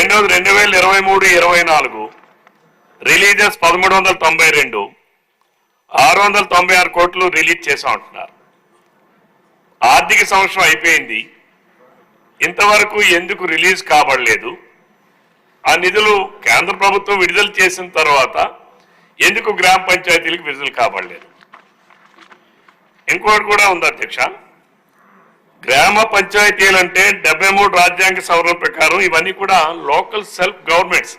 రెండోది రెండు వేల ఇరవై మూడు ఇరవై నాలుగు. రిలీజెస్ పదమూడు వందల తొంభై రెండు. ఆరు వందల తొంభై ఆరు కోట్లు రిలీజ్ చేసాం అంటున్నారు. ఆర్థిక సంవత్సరం అయిపోయింది. ఇంతవరకు ఎందుకు రిలీజ్ కాబడలేదు? ఆ నిధులు కేంద్ర ప్రభుత్వం విడుదల చేసిన తర్వాత ఎందుకు గ్రామ పంచాయతీలకు విడుదల కాబడలేదు? ఇంకోటి కూడా ఉంది అధ్యక్ష. గ్రామ పంచాయతీలు అంటే డెబ్బై మూడు రాజ్యాంగ సవరణ ప్రకారం ఇవన్నీ కూడా లోకల్ సెల్ఫ్ గవర్నమెంట్స్.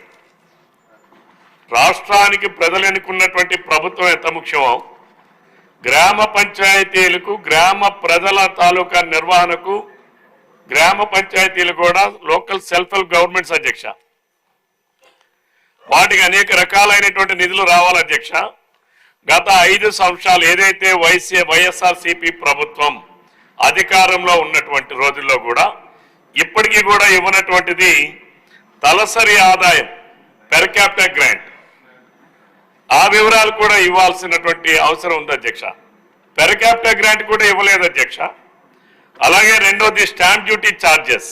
రాష్ట్రానికి ప్రజలు ఎన్నుకున్నటువంటి ప్రభుత్వం ఎంత ముఖ్యమో గ్రామ పంచాయతీలకు గ్రామ ప్రజల తాలూకా నిర్వహణకు గ్రామ పంచాయతీలు కూడా లోకల్ సెల్ఫ్ హెల్ప్ గవర్నమెంట్స్ అధ్యక్ష. వాటికి అనేక రకాలైనటువంటి నిధులు రావాలి అధ్యక్ష. గత ఐదు సంవత్సరాలు ఏదైతే వైసీ వైఎస్ఆర్సీపీ ప్రభుత్వం అధికారంలో ఉన్నటువంటి రోజుల్లో కూడా ఇప్పటికీ కూడా ఇవ్వనటువంటిది తలసరి ఆదాయం పెర్ క్యాపిటల్ గ్రాంట్ ఆ వివరాలు కూడా ఇవ్వాల్సినటువంటి అవసరం ఉంది అధ్యక్ష. పెర్ క్యాపిటల్ గ్రాంట్ కూడా ఇవ్వలేదు అధ్యక్ష. అలాగే రెండోది స్టాంప్ డ్యూటీ ఛార్జెస్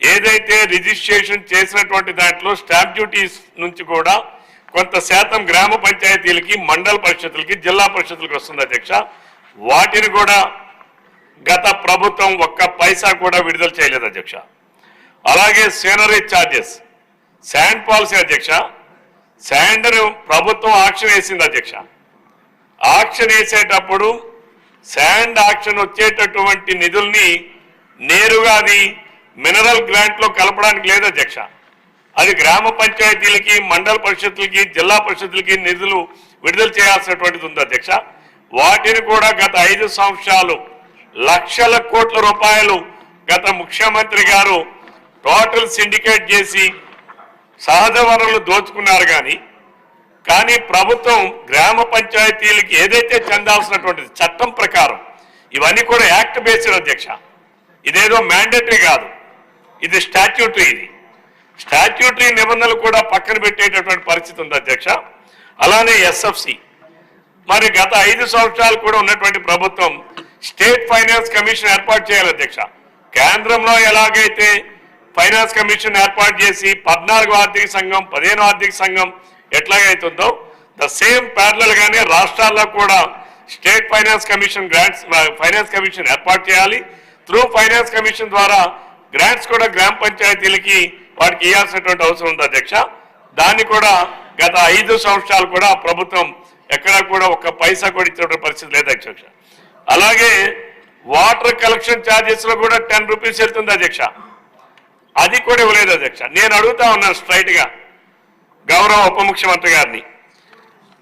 ఏదైతే రిజిస్ట్రేషన్ చేసినటువంటి దాంట్లో స్టాంప్ డ్యూటీస్ నుంచి కూడా కొంత శాతం గ్రామ పంచాయతీలకి మండల పరిషత్లకి జిల్లా పరిషత్లకు వస్తుంది అధ్యక్ష. వాటిని కూడా గత ప్రభుత్వం ఒక్క పైసా కూడా విడుదల చేయలేదు అధ్యక్ష. అలాగే సీనరీ ఛార్జెస్ శాండ్ పాలసీ అధ్యక్ష శాండ్ ప్రభుత్వం ఆక్షన్ వేసింది అధ్యక్ష. ఆక్షన్ వేసేటప్పుడు శాండ్ ఆక్షన్ వచ్చేటటువంటి నిధుల్ని నేరుగా అది మినరల్ గ్రాంట్లో కలపడానికి లేదు అధ్యక్ష. అది గ్రామ పంచాయతీలకి మండల పరిషత్లకి జిల్లా పరిషత్లకి నిధులు విడుదల చేయాల్సినటువంటిది ఉంది అధ్యక్ష. వాటిని కూడా గత ఐదు సంవత్సరాలు లక్షల కోట్ల రూపాయలు గత ముఖ్యమంత్రి గారు టోటల్ సిండికేట్ చేసి సహజ వనరులు దోచుకున్నారు కానీ కానీ ప్రభుత్వం గ్రామ పంచాయతీలకి ఏదైతే చెందాల్సినటువంటిది చట్టం ప్రకారం ఇవన్నీ కూడా యాక్ట్ బేస్డ్ అధ్యక్ష. ఇదేదో మ్యాండేటరీ కాదు. ఇది స్టాట్యూటరీ ఇది. స్టాట్యూటరీ నిబంధనలు కూడా పక్కన పెట్టేటటువంటి పరిస్థితి ఉంది అధ్యక్ష. అలానే ఎస్ఎఫ్సి. మరి గత ఐదు సంవత్సరాలు కూడా ఉన్నటువంటి ప్రభుత్వం స్టేట్ ఫైనాన్స్ కమిషన్ ఏర్పాటు చేయాలి అధ్యక్ష. కేంద్రంలో ఎలాగైతే ఫైనాన్స్ కమిషన్ ఏర్పాటు చేసి పద్నాలుగు ఆర్థిక సంఘం పదిహేను ఆర్థిక సంఘం ఎట్లాగైతుందో ద సేమ్ ప్యారలల్ గానే రాష్ట్రాల్లో కూడా state finance commission grants finance commission ఏర్పాటు చేయాలి. త్రూ ఫైనాన్స్ కమిషన్ ద్వారా గ్రాంట్స్ కూడా గ్రామ పంచాయతీలకి వాటికి ఇవ్వాల్సినటువంటి అవసరం ఉంది అధ్యక్ష. దాన్ని కూడా గత ఐదు సంవత్సరాలు కూడా ప్రభుత్వం ఎక్కడా కూడా ఒక్క పైసా కూడా ఇచ్చినటువంటి పరిస్థితి లేదు అధ్యక్ష. అలాగే వాటర్ కలెక్షన్ ఛార్జెస్లో కూడా టెన్ రూపీస్ వెళ్తుంది అధ్యక్ష. అది కూడా ఇవ్వలేదు అధ్యక్ష. నేను అడుగుతా ఉన్నాను స్ట్రైట్గా గౌరవ ఉప ముఖ్యమంత్రి గారిని.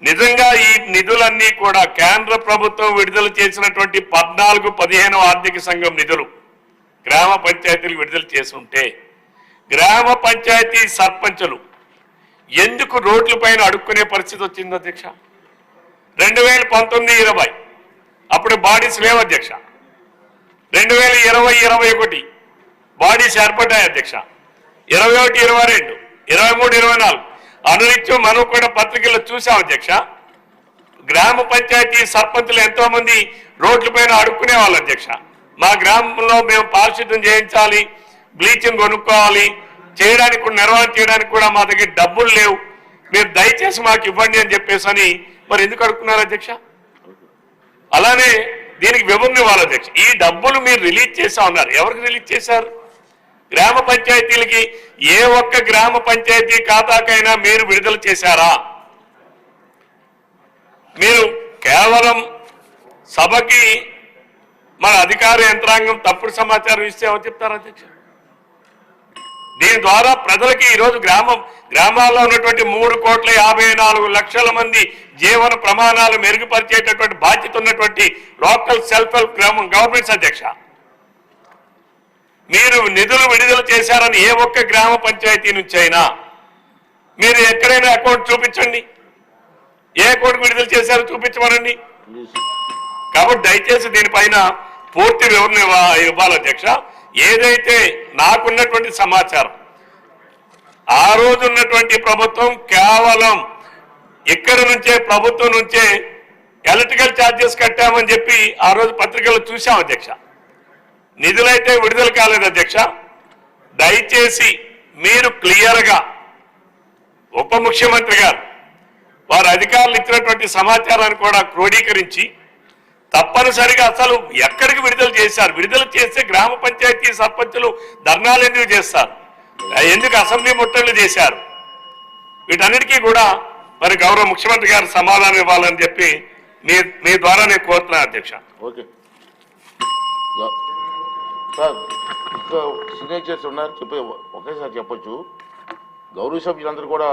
నిజంగా ఈ నిధులన్నీ కూడా కేంద్ర ప్రభుత్వం విడుదల చేసినటువంటి పద్నాలుగు పదిహేను ఆర్థిక సంఘం నిధులు గ్రామ పంచాయతీలు విడుదల చేస్తుంటే గ్రామ పంచాయతీ సర్పంచులు ఎందుకు రోడ్ల పైన అడుక్కునే పరిస్థితి వచ్చింది అధ్యక్ష? రెండు వేల పంతొమ్మిది ఇరవై అప్పుడు బాడీస్ లేవు అధ్యక్ష. రెండు వేల ఇరవై ఇరవై ఒకటి బాడీస్ ఏర్పడ్డాయి అధ్యక్ష. ఇరవై ఒకటి ఇరవై రెండు ఇరవై మూడు ఇరవై నాలుగు అనునిత్యం మనం కూడా పత్రికల్లో చూసాం అధ్యక్ష. గ్రామ పంచాయతీ సర్పంచులు ఎంతోమంది రోడ్ల పైన అడుక్కునే వాళ్ళు అధ్యక్ష. మా గ్రామంలో మేము పారిశుద్ధ్యం చేయించాలి బ్లీచింగ్ కొనుక్కోవాలి చేయడానికి కూడా నిర్వహణ చేయడానికి కూడా మా దగ్గర డబ్బులు లేవు. మీరు దయచేసి మాకు ఇవ్వండి అని చెప్పేసి అని మరి ఎందుకు అడుక్కున్నారు అధ్యక్ష? అలానే దీనికి వివరణ ఇవ్వాలి అధ్యక్ష. ఈ డబ్బులు మీరు రిలీజ్ చేసా ఉన్నారు ఎవరికి రిలీజ్ చేశారు? గ్రామ పంచాయతీలకి. ఏ ఒక్క గ్రామ పంచాయతీ ఖాతాకైనా మీరు విడుదల చేశారా? మీరు కేవలం సభకి మన అధికార యంత్రాంగం తప్పుడు సమాచారం ఇస్తే ఏమో చెప్తారు అధ్యక్ష? దీని ద్వారా ప్రజలకి ఈరోజు గ్రామం గ్రామాల్లో ఉన్నటువంటి మూడు కోట్ల యాభై నాలుగు లక్షల మంది జీవన ప్రమాణాలు మెరుగుపరిచేటటువంటి బాధ్యత ఉన్నటువంటి లోకల్ సెల్ఫ్ హెల్ప్ గ్రామం గవర్నమెంట్స్ అధ్యక్ష. మీరు నిధులు విడుదల చేశారని ఏ ఒక్క గ్రామ పంచాయతీ నుంచి అయినా మీరు ఎక్కడైనా అకౌంట్ చూపించండి. ఏ అకౌంట్ విడుదల చేశారో చూపించమనండి. కాబట్టి దయచేసి దీనిపైన పూర్తి వివరణ ఇవ్వ- ఇవ్వాలి అధ్యక్ష. ఏదైతే నాకున్నటువంటి సమాచారం ఆ రోజు ఉన్నటువంటి ప్రభుత్వం కేవలం ఇక్కడ నుంచే ప్రభుత్వం నుంచే ఎలక్ట్రికల్ ఛార్జెస్ కట్టామని చెప్పి ఆ రోజు పత్రికలు చూశాం అధ్యక్ష. నిధులైతే విడుదల కాలేదు అధ్యక్ష. దయచేసి మీరు క్లియర్గా ఉప ముఖ్యమంత్రి గారు వారు అధికారులు ఇచ్చినటువంటి సమాచారాన్ని కూడా క్రోడీకరించి తప్పనిసరిగా అసలు ఎక్కడికి విడుదల చేశారు? విడుదల చేస్తే గ్రామ పంచాయతీ సర్పంచులు ధర్నాలు ఎందుకు చేస్తారు? ఎందుకు అసెంబ్లీ ముట్టలు చేశారు? వీటన్నిటికీ కూడా మరి గౌరవ ముఖ్యమంత్రి గారు సమాధానం ఇవ్వాలని చెప్పి మీ మీ ద్వారా నేను కోరుతున్నాను అధ్యక్ష. ఓకే. సార్ ఇంకా సిగ్నేచర్స్ ఉన్నారు చెప్పే ఒకేసారి చెప్పొచ్చు. గౌరవ సభ్యులందరూ కూడా